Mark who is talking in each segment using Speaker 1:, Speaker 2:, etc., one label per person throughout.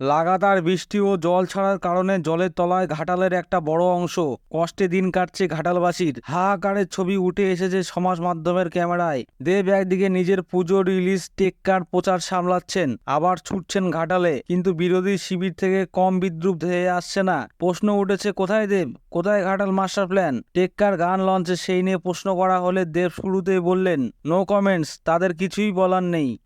Speaker 1: লাগাতার বৃষ্টি ও জল ছাড়ার কারণে জলের তলায় ঘাটালের একটা বড় অংশ কষ্টে দিন কাটছে ঘাটালবাসীর। হাহাকারের ছবি উঠে এসেছে সমাজ মাধ্যমের ক্যামেরায়। দেব একদিকে নিজের পুজো রিলিজ টেক্কার প্রচার সামলাচ্ছেন, আবার ছুটছেন ঘাটালে। কিন্তু বিরোধী শিবির থেকে কম বিদ্রুপ ধেয়ে আসছে না। প্রশ্ন উঠেছে, কোথায় দেব? কোথায় ঘাটাল মাস্টার প্ল্যান? টেক্কার গান লঞ্চে সেই নিয়ে প্রশ্ন করা হলে দেব শুরুতেই বললেন, নো কমেন্টস, তাদের কিছুই বলার নেই।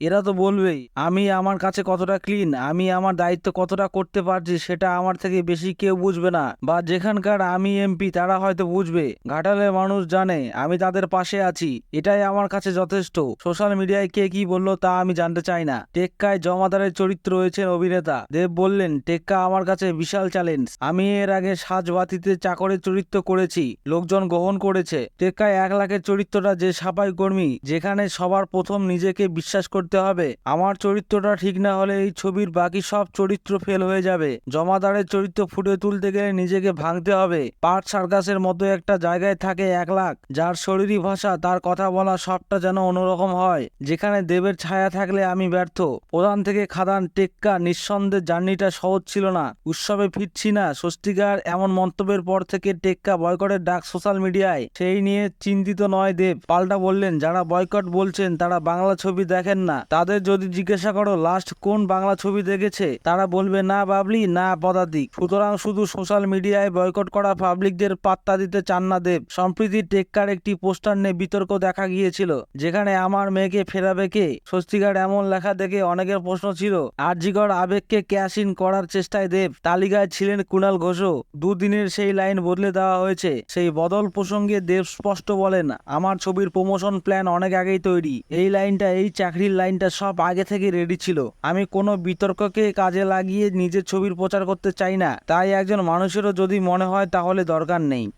Speaker 1: এরা তো বলবেই, আমি আমার কাছে কতটা ক্লিন আমি আমার দায়িত্ব কতটা করতে পারছি সেটা আমার থেকে বেশি কেউ বুঝবে না। বা যেখানকার আমি এমপি তারা হয়তো বুঝবে। ঘাটালের মানুষ জানে, আমি তাদের পাশে আছি, এটাই আমার কাছে যথেষ্ট। সোশ্যাল মিডিয়ায় কে কি বলল তা আমি জানতে চাই না। টেক্কায় জমাদারের চরিত্র রয়েছেন অভিনেতা। দেব বললেন, টেক্কা আমার কাছে বিশাল চ্যালেঞ্জ আমি এর আগে সাজবাতিতে চাকরের চরিত্র করেছি, লোকজন গ্রহণ করেছে। টেক্কায় এক লাখের চরিত্রটা যে সাফাই কর্মী, যেখানে সবার প্রথম নিজেকে বিশ্বাস করতে হবে। আমার চরিত্রটা ঠিক না হলে এই ছবির বাকি সব চরিত্র ফেল হয়ে যাবে। জমাদারের চরিত্র ফুটে তুলতে গেলে নিজেকে ভাঙতে হবে। পার্ট সার্কাসের মতো একটা জায়গায় থাকে এক লাখ। যার শরীরী ভাষা, তার কথা বলা সবটা যেন অন্যরকম হয়। যেখানে দেবের ছায়া থাকলে আমি ব্যর্থ। প্রধান থেকে খাদান টেক্কা, নিঃসন্দেহে জার্নিটা সহজ ছিল না। উৎসবে ফিরছি না। স্বস্তিকার এমন মন্তব্যের পর থেকে টেক্কা বয়কটের ডাক সোশ্যাল মিডিয়ায়। সেই নিয়ে চিন্তিত নয় দেব। পাল্টা বললেন, যারা বয়কট বলছেন, তারা বাংলা ছবি দেখেন না। তাদের যদি জিজ্ঞাসা করো লাস্ট কোন বাংলা ছবি দেখেছে? তারা বলবে, না বাবলি, না পদাতিক। সুতরাং শুধু সোশ্যাল মিডিয়ায় বয়কট করা পাবলিকদের পাত্তা দিতে চান না দেব। সম্প্রীতি টেক্কার একটি পোস্টার নিয়ে বিতর্ক দেখা গিয়েছিল, যেখানে আমার মেয়েকে ফেরাবে কে? স্বস্তিকার এমন লেখা দেখে অনেকের প্রশ্ন ছিল আরজিগড় আবেগকে ক্যাশ ইন করার চেষ্টায় দেব। তালিকায় ছিলেন কুণাল ঘোষও। দুদিনের সেই লাইন বদলে দেওয়া হয়েছে। সেই বদল প্রসঙ্গে দেব স্পষ্ট বলেন, আমার ছবির প্রমোশন প্ল্যান অনেক আগেই তৈরি। এই লাইনটা এই চাকরির লাইনটা সব আগে থেকে রেডি ছিল। আমি কোনো বিতর্ককে কাজে লাগিয়ে নিজের ছবির প্রচার করতে চাই না। তাই একজন মানুষেরও যদি মনে হয় তাহলে দরকার নেই।